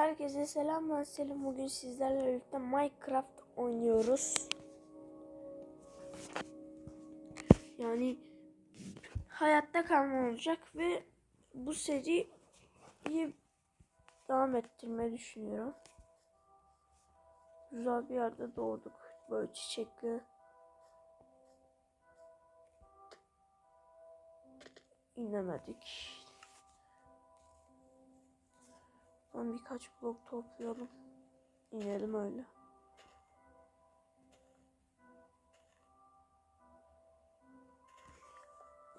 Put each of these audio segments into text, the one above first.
Herkese selam ben Selim. Bugün sizlerle birlikte Minecraft oynuyoruz. Yani hayatta kalma olacak ve bu seriyi devam ettirmeyi düşünüyorum. Güzel bir yerde doğduk. Böyle çiçekli. İnemedik. Ben birkaç blok toplayalım. İnelim öyle.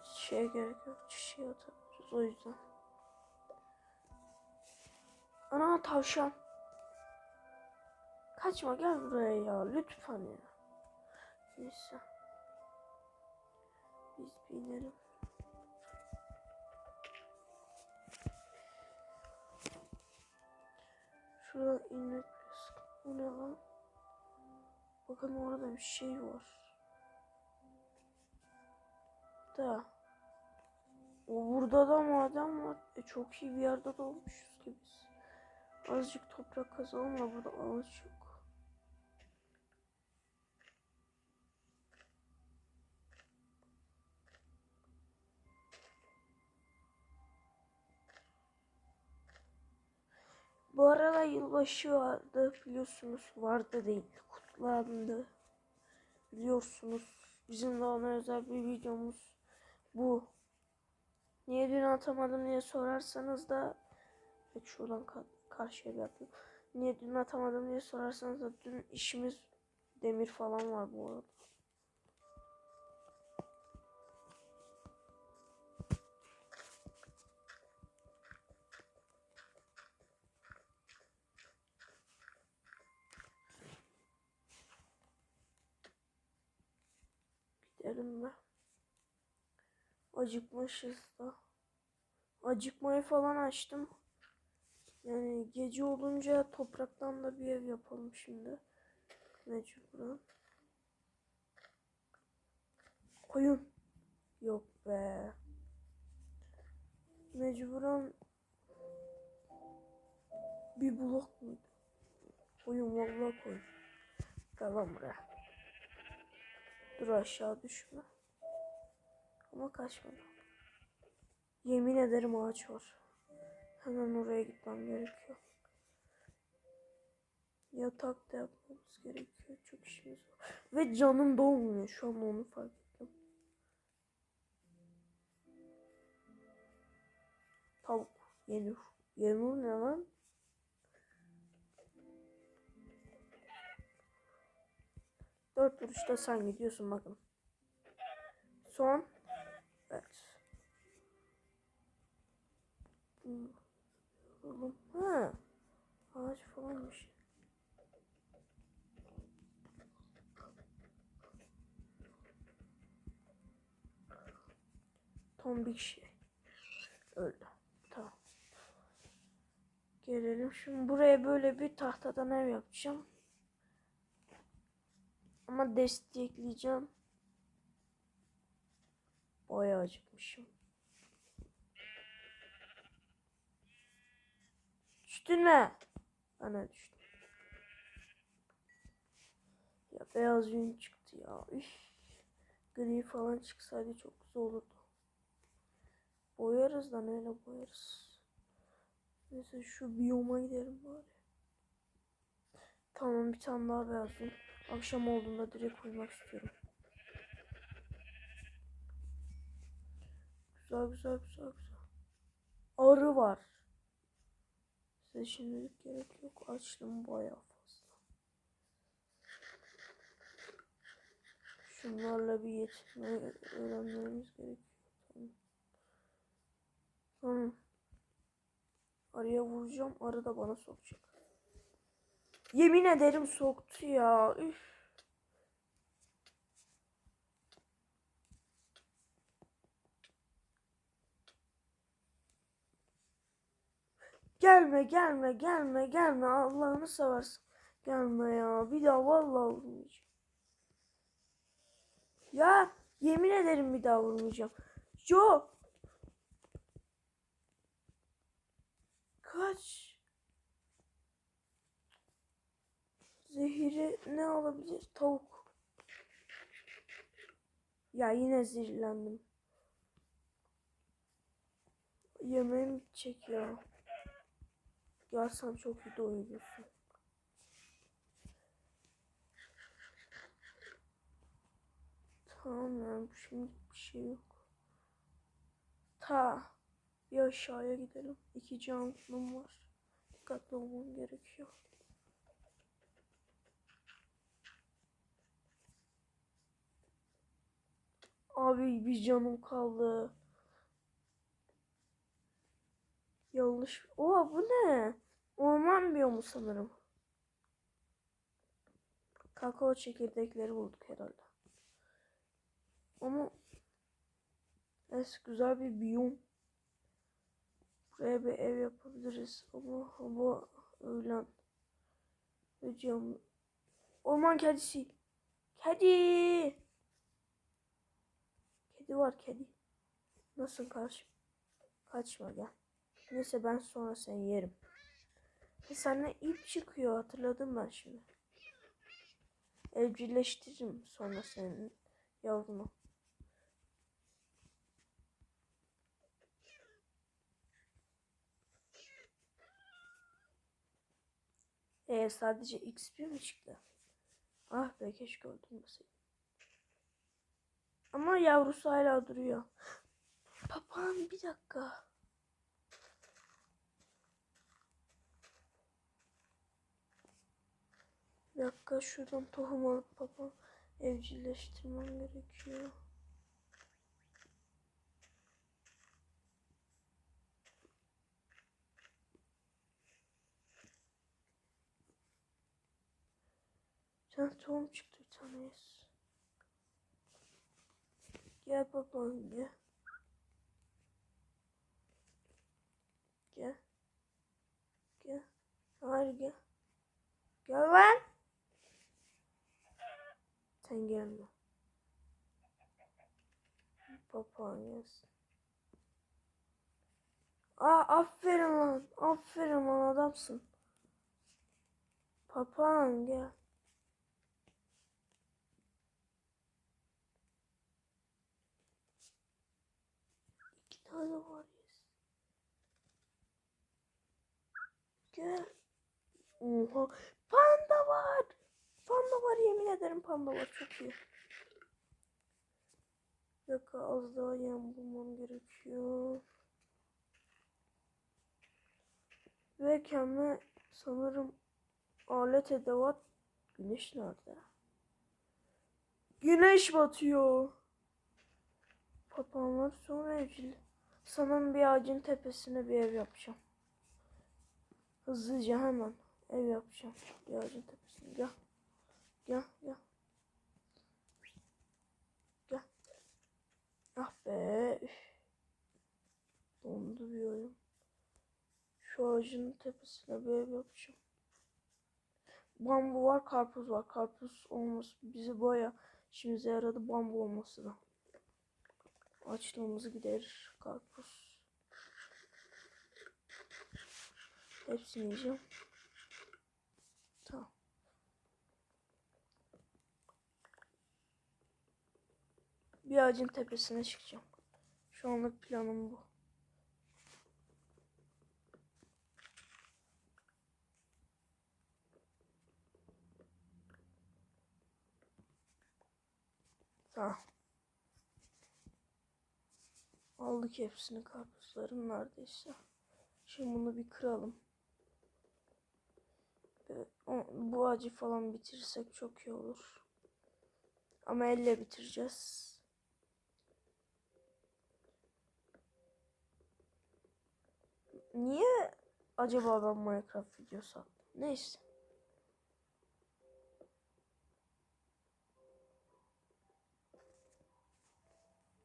Şeye gerek yok. Çiçeği atabiliriz o yüzden. Ana tavşan. Kaçma gel buraya ya lütfen ya. Neyse. Biz bir inelim. Şurada inmek biraz. Bu ne lan? Bakın orada bir şey var. Da. O burada da maden var. E, çok iyi bir yerde doğmuşuz ki biz. Azıcık toprak kazalım da burada ağaç. Bu arada yılbaşı vardı biliyorsunuz. Vardı değil. Kutlandı. Biliyorsunuz. Bizim de ona özel bir videomuz bu. Niye dün atamadım diye sorarsanız da Evet, şuradan ka karşıya bir yapayım. Niye dün atamadım diye sorarsanız da dün işimiz demir falan var bu arada. Gidelim mi? Acıkmışız da. Acıkmayı falan açtım. Yani gece olunca topraktan da bir ev yapalım şimdi. Mecburen. Koyun. Yok be. Mecburen bir blok muydu? Koyun vallahi koyun. Tamam buraya. Dur aşağı düşme. Ama kaçmadı. Yemin ederim ağaç var. Hemen oraya gitmem gerekiyor. Yatak da yapmamız gerekiyor. Çok işimiz var. Ve canım dolmuyor. Şu an onu fark ettim. Tavuk. Yenur. Yenur ne lan? Dört vuruşta sen gidiyorsun bakın. Son. Evet. Ha. Ağaç falanmış. Tombik şey. Öyle. Tamam. Gelelim. Şimdi buraya böyle bir tahtadan ev yapacağım. Ama destekleyeceğim. Bayağı acıkmışım. Düştün mü? Ana düştüm. Ya beyaz yün çıktı ya. Üf. Gri falan çıksaydı çok güzel olurdu. Boyarız da neyle boyarız. Neyse şu biyoma gidelim bari. Tamam bir tane daha beyaz yün. Akşam olduğunda direkt koymak istiyorum. Güzel güzel güzel güzel. Arı var. Size şimdilik gerek yok. Açtım bayağı fazla. Şunlarla bir yetinmeyi öğrenmemiz gerekiyor. Tamam. Tamam. Arıya vuracağım. Arı da bana sokacak. Yemin ederim soktu ya. Üf. Gelme gelme gelme gelme Allah'ını seversen. Gelme ya bir daha vallahi vurmayacağım. Ya yemin ederim bir daha vurmayacağım. Jo. Kaç. Ne olabilir? Tavuk. Ya yine zehirlendim. Yemeğim bitecek ya. Gelsen çok iyi doyurursun. Tamam ya şimdi bir şey yok. Ta bir aşağıya gidelim. İki canlım var. Dikkatli olmam gerekiyor. Abi bir canım kaldı. Yanlış. Oha bu ne? Orman biyomu sanırım. Kakao çekirdekleri bulduk herhalde. Ama es güzel bir biyom. Buraya bir ev yapabiliriz ama hava öğlen. Hocam. Orman kedisi. Kedi. Kedi var kedi. Nasıl karşı? Kaçma gel. Neyse ben sonra seni yerim. E senden ip çıkıyor hatırladım ben şimdi. Evcilleştiririm sonra senin yavrunu. E sadece XP mi çıktı? Ah be keşke öldürmeseydim. Ama yavrusu hala duruyor. Papağan bir dakika. Bir dakika şuradan tohum alıp papağan evcilleştirmem gerekiyor. Tane tohum çıktı bir tane yes. Gel papağan gel. Gel. Gel. Hayır gel. Gel lan. Sen gelme. Papağan gelsin. Aa aferin lan. Aferin lan adamsın. Papağan gel. İki tane var yes. Gel. Oha. Panda var. Panda var yemin ederim panda var çok iyi. Dakika az daha yem bulmam gerekiyor. Ve kendime sanırım alet edevat güneş nerede? Güneş batıyor. Papağanlar sonra evcil. Sanırım bir ağacın tepesine bir ev yapacağım. Hızlıca hemen ev yapacağım. Bir ağacın tepesine. Gel. Gel gel. Gel. Ah be. Üf. Dondu bir oyun. Şu ağacın tepesine bir ev yapacağım. Bambu var, karpuz var. Karpuz olması bizi baya işimize yaradı. Bambu olması da. Açlığımızı giderir karpuz. Hepsini yiyeceğim. Tamam. Bir ağacın tepesine çıkacağım. Şu anlık planım bu. Tamam. Aldık hepsini karpuzların neredeyse. Şimdi bunu bir kıralım. Bu ağacı falan bitirirsek çok iyi olur. Ama elle bitireceğiz. Niye acaba ben Minecraft videosu attım? Neyse.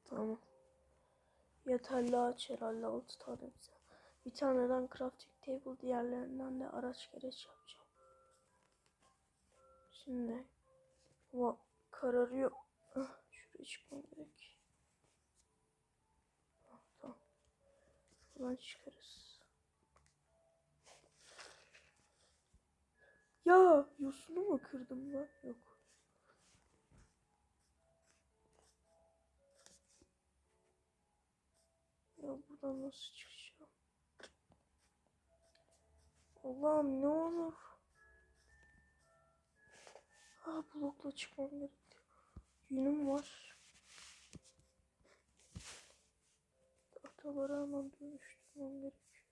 Tamam. Yeterli ağaç herhalde 6 tane bize. Bir taneden crafting table diğerlerinden de araç gereç yapacağım. Şimdi hava kararıyor. Ah, şuraya çıkmam gerek. Ah, tamam. Buradan çıkarız. Ya yosunu mu kırdım ben? Yok. Ya buradan nasıl çıkacağım? Allah'ım ne olur. Ha blokla çıkmam gerekiyor. Yünüm var. Tahtaları hemen dönüştürmem gerekiyor.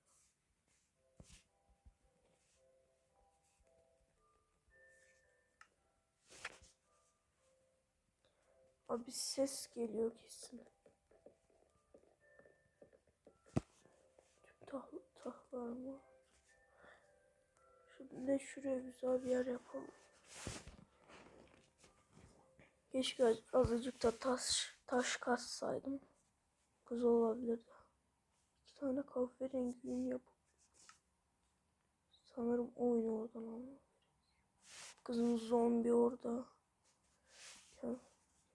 Abi ses geliyor kesin. Tah tahlar mı? Şimdi şuraya güzel bir yer yapalım. Keşke az- azıcık da taş taş katsaydım. Güzel olabilirdi. İki tane kahverengi yün yapıp sanırım oyunu oradan almam. Kızım zombi orada. Ya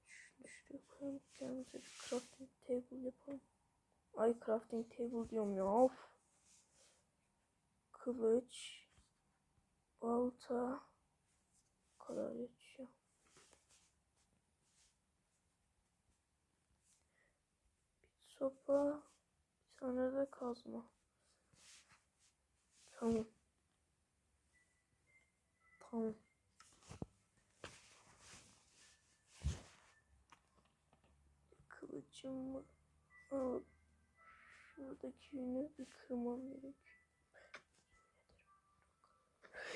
şunu şuraya koyalım. Kendimize bir crafting table yapalım. Ay crafting table diyorum ya. Of. Kılıç. Balta. Bu kadar yetişiyor. Bir sopa. Bir tane de kazma. Tamam. Tamam. Kılıcımı alıp şuradaki yünü bir kırmam gerek.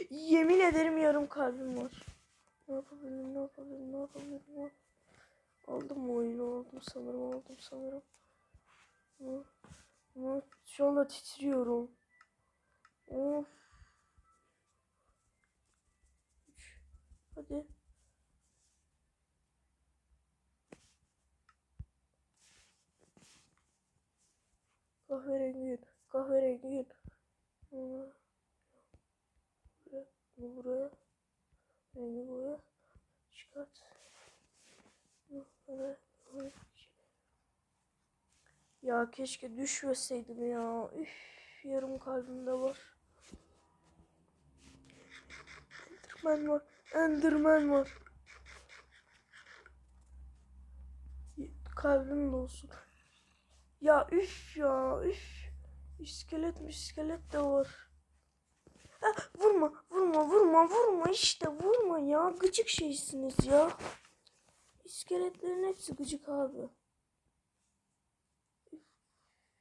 Yemin ederim yarım kalbim var. Ne yapabilirim, ne yapabilirim, ne yapabilirim? Aldım oyunu aldım sanırım, aldım sanırım. Ama, ama şu anda titriyorum. Of. Hadi. Kahverengi yün, kahverengi yün. Bunu buraya, rengi buraya. Çıkart. Ya keşke düşmeseydim ya. Üf, yarım kalbimde var. Enderman var. Enderman var. Kalbim de olsun. Ya üf ya üf. İskelet mi iskelet de var. Ah, vurma vurma vurma vurma işte vurma ya. Gıcık şeysiniz ya. İskeletlerin hepsi gıcık abi.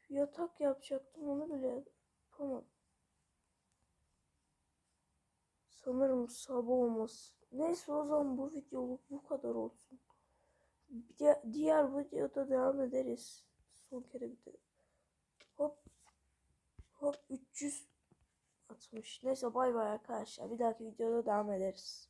Yatak yapacaktım onu bile yapamadım. Sanırım sabah olmaz. Neyse o zaman bu videoluk bu kadar olsun. Di- diğer videoda devam ederiz. Son kere bir de. Hop. Hop 360. Neyse bay bay arkadaşlar. Bir dahaki videoda devam ederiz.